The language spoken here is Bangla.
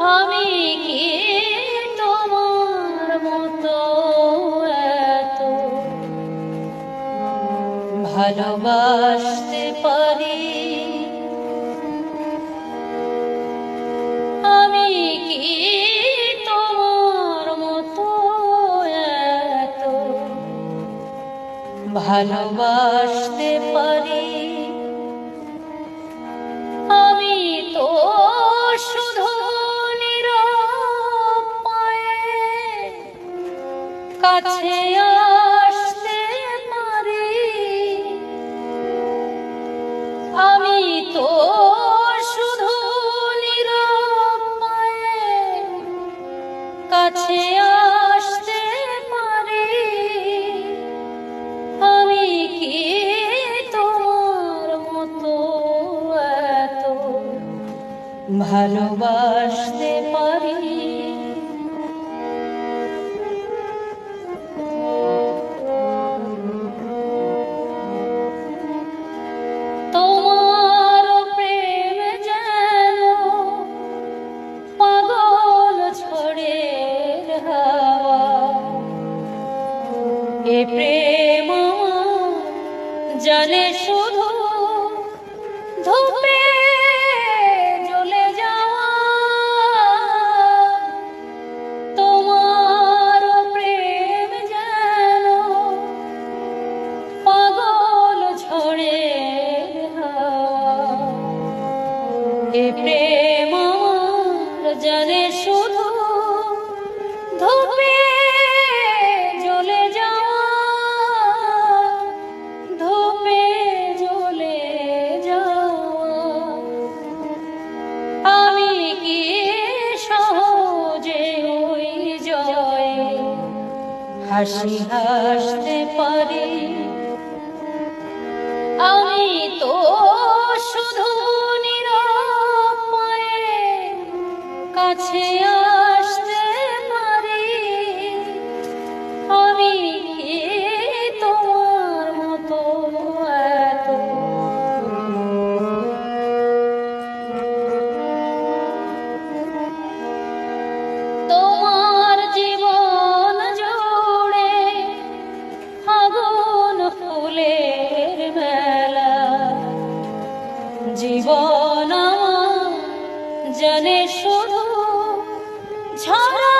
আমি কি তোমার মতো এত ভালোবাসতে পারি? আমি কি তোমার মতো এত ভালোবাসতে পারি? কাছে আসতে পারি আমি তো শুধু নীরব কাছে আসতে পারি। আমি কি তোমার মতো এত ভালোবাসতে পারি? এ প্রেম জানে শুধু ধূপে জ্বলে যাওয়া। তোমার প্রেম যেন পাগল ছড়ে এ প্রেম হাসি হাসতে পারি। আমি তো শুধু নির কাছে আসতে শুধু ঝরা